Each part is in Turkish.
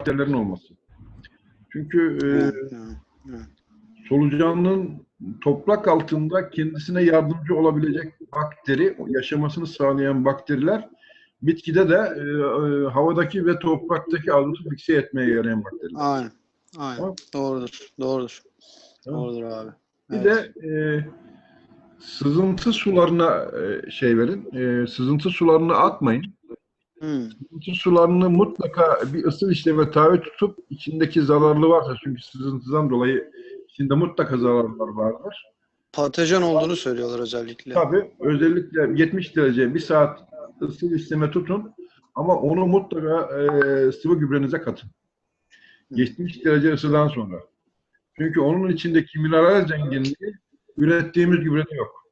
bakterilerin olması. Çünkü e, Evet, evet, evet. solucanın toprak altında kendisine yardımcı olabilecek bakteri, yaşamasını sağlayan bakteriler bitkide de e, e, havadaki ve topraktaki azotu fikse etmeye yarayan bakteriler. Aynen. Aynen. Tamam. Doğrudur. Doğrudur. Tamam. Doğrudur abi. Bir Evet. de e, sızıntı sularına e, şey verin. E, sızıntı sularını atmayın. Hmm. Sızıntı sularını mutlaka bir ısıl işleme tabi tutup içindeki zararlı varsa çünkü sızıntıdan dolayı içinde mutlaka zararlar vardır. Patojen olduğunu söylüyorlar özellikle. Tabii özellikle 70 derece bir saat ısıl işleme tutun ama onu mutlaka e, sıvı gübrenize katın. 70 derece ısıdan sonra. Çünkü onun içindeki mineral zenginliği ürettiğimiz gübrede yok.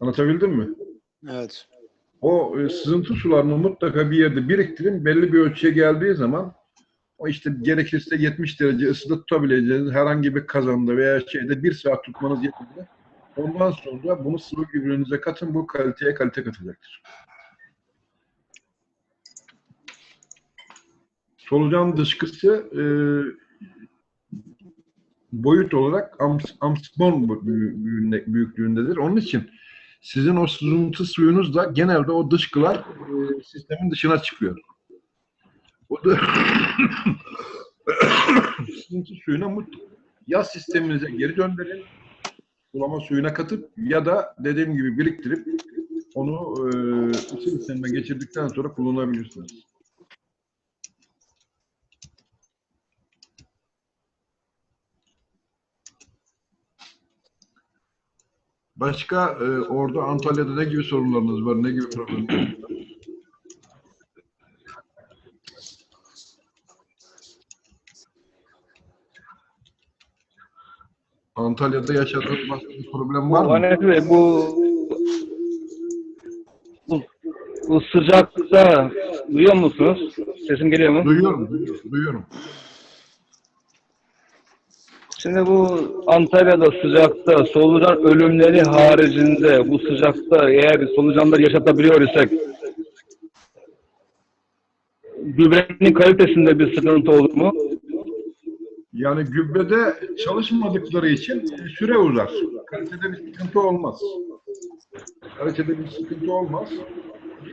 Anlatabildim mi? Evet. O e, sızıntı sularını mutlaka bir yerde biriktirin. Belli bir ölçüye geldiği zaman o işte gerekirse 70 derece ısıda tutabileceğiniz herhangi bir kazanda veya şeyde bir saat tutmanız yeterli. Ondan sonra bunu sıvı gübrenize katın. Bu kaliteye kalite katacaktır. Solucan dışkısı e, boyut olarak ams, amspon büyü- büyüğünde- büyüklüğündedir. Onun için sizin o sızıntı suyunuz da genelde o dışkılar e, sistemin dışına çıkıyor. O da sızıntı suyuna mut ya sisteminize geri gönderin, sulama suyuna katıp ya da dediğim gibi biriktirip onu e, sistemine geçirdikten sonra kullanabilirsiniz. Başka e, orada Antalya'da ne gibi sorunlarınız var, ne gibi problemleriniz var? Antalya'da yaşadığınız başka bir problem var mı? Bu bu, bu sıcakta duyuyor musunuz? Sesim geliyor mu? Duyuyorum, duyuyorum, duyuyorum. Şimdi bu Antalya'da sıcakta solucan ölümleri haricinde bu sıcakta eğer solucanları yaşatabiliyor isek gübrenin kalitesinde bir sıkıntı olur mu? Yani gübrede çalışmadıkları için süre uzar. Kalitede bir sıkıntı olmaz. Kalitede bir sıkıntı olmaz.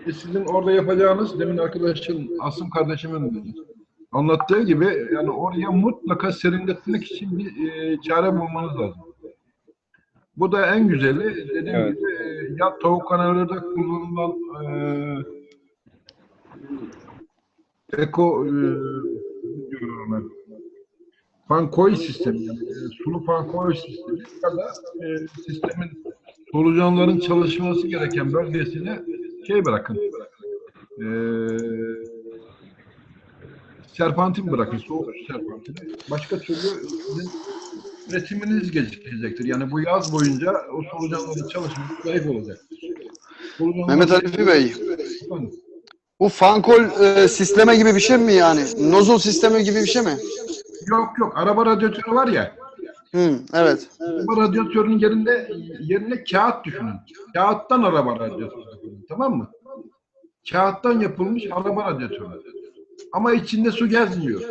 Sizin orada yapacağınız, demin arkadaşın, Asım kardeşimin anlattığı gibi yani oraya mutlaka serinletmek için bir e, çare bulmanız lazım. Bu da en güzeli dediğim Evet. gibi e, ya tavuk kanallarda kullanılan e, eko e, pankoy sistemi yani e, sulu pankoy sistemi ya da e, sistemin solucanların çalışması gereken bölgesine şey bırakın. E, serpantin bırakın, soğuk su serpantini. Başka türlü sizin üretiminiz gecikecektir. Yani bu yaz boyunca o solucanların çalışması zayıf olacaktır. Solucanlar- Mehmet Halifi Bey, Efendim? bu fankol e, sisteme gibi bir şey mi yani? Nozul sistemi gibi bir şey mi? Yok yok. Araba radyatörü var ya. Hı, evet. Araba radyatörünün yerinde yerine kağıt düşünün. Kağıttan araba radyatörü tamam mı? Kağıttan yapılmış araba radyatörü. Ama içinde su gezmiyor.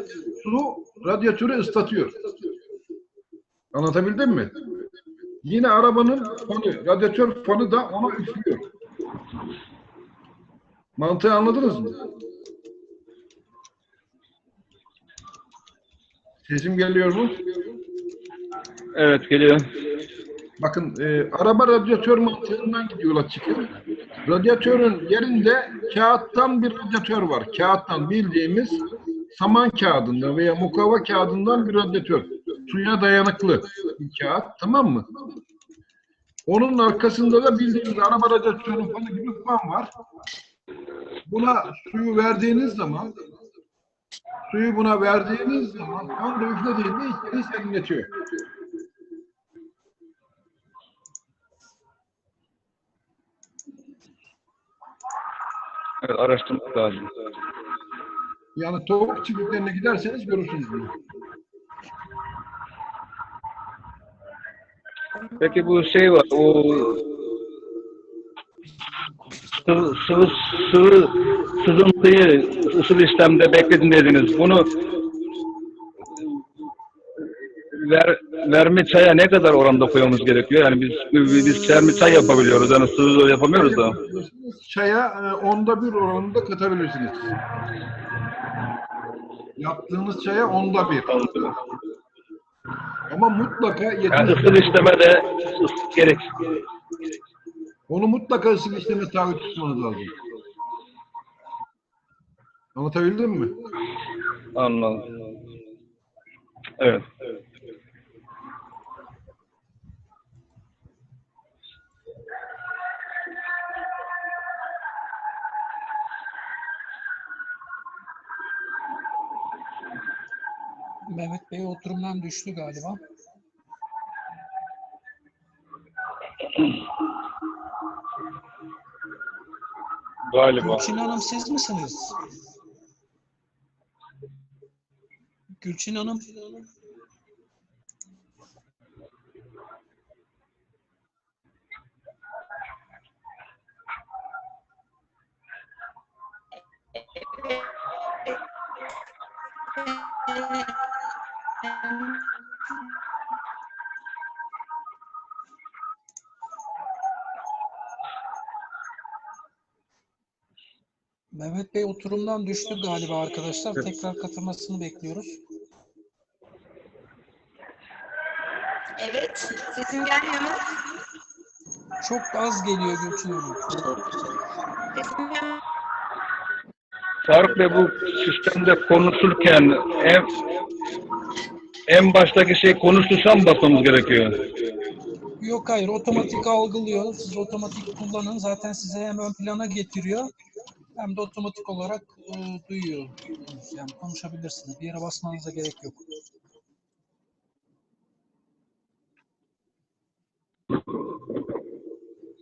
Su radyatörü ıslatıyor. Anlatabildim mi? Yine arabanın fanı, radyatör fanı da ona üflüyor. Mantığı anladınız mı? Sesim geliyor mu? Evet geliyor. Bakın e, araba radyatör mantığından yola çıkıyor. Radyatörün yerinde kağıttan bir radyatör var. Kağıttan bildiğimiz saman kağıdından veya mukavva kağıdından bir radyatör. Suya dayanıklı bir kağıt tamam mı? Onun arkasında da bildiğimiz araba radyatörünün fanı gibi fan var. Buna suyu verdiğiniz zaman suyu buna verdiğiniz zaman fan da üflediğinde içeri serinletiyor. Evet araştırmak lazım. Yani tavuk çiftliklerine giderseniz görürsünüz bunu. Peki bu şey var o sıvı sıvı, sıvı sızıntıyı ısıl işlemde bekledin dediniz. Bunu ver, vermi çaya ne kadar oranda koymamız gerekiyor? Yani biz biz vermi çay yapabiliyoruz. Yani sıvı yapamıyoruz da. Çaya e, onda bir oranında katabilirsiniz. Yaptığınız çaya onda bir. Ama mutlaka Yani ısıl işleme de gerek. Onu mutlaka ısı işleme tabi tutmanız lazım. Anlatabildim mi? Anladım. Evet. Mehmet Bey oturumdan düştü galiba. Galiba. Gülçin Hanım siz misiniz? Gülçin Hanım. Mehmet Bey oturumdan düştü galiba arkadaşlar. Tekrar katılmasını bekliyoruz. Evet, sesim gelmiyor mu? Çok az geliyor Gülçin Hanım. Sesim gelmiyor. Faruk Bey bu sistemde konuşurken en, en baştaki şey konuşursa mı basmamız gerekiyor? Yok hayır otomatik algılıyor. Siz otomatik kullanın. Zaten size hem ön plana getiriyor hem de otomatik olarak e, duyuyor. Yani konuşabilirsiniz. Bir yere basmanıza gerek yok.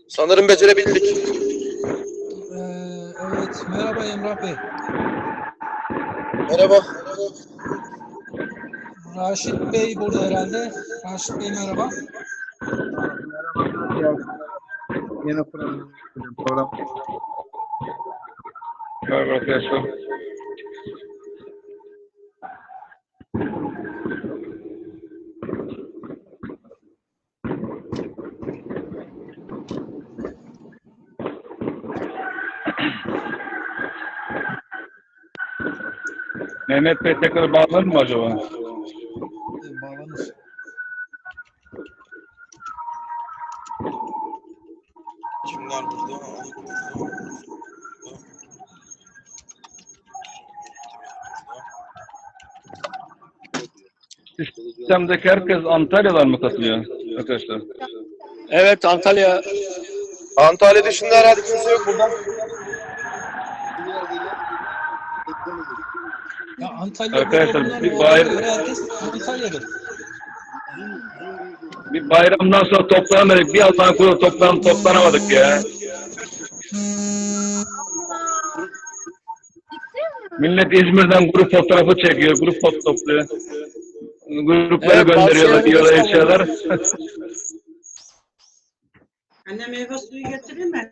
Sanırım becerebildik. Ee, evet. Merhaba Emrah Bey. Merhaba. Raşit Bey burada herhalde. Raşit Bey merhaba. Yeni program. program. Merhaba arkadaşlar. Mehmet Bey tekrar bağlanır mı acaba? Bağlanır. Kimler burada? Sistemdeki herkes Antalya'dan mı katılıyor arkadaşlar? Evet Antalya. Antalya dışında herhalde kimse yok burada. Ya Antalya Arkadaşlar, bir bayram- Antalya'dır. Bir bayramdan sonra toplanamadık. Bir Allah'ın kulu toplan, toplanamadık ya. Millet İzmir'den grup fotoğrafı çekiyor. Grup foto topluyor. Gruplara Evet, gönderiyorlar, diyorlar, içiyorlar. Anne meyve suyu getireyim mi?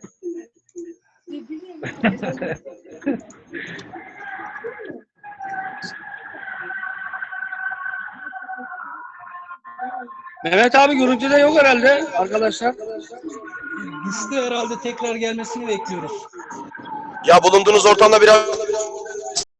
Mehmet abi görüntüde yok herhalde arkadaşlar. Düştü herhalde tekrar gelmesini bekliyoruz. Ya bulunduğunuz ortamda biraz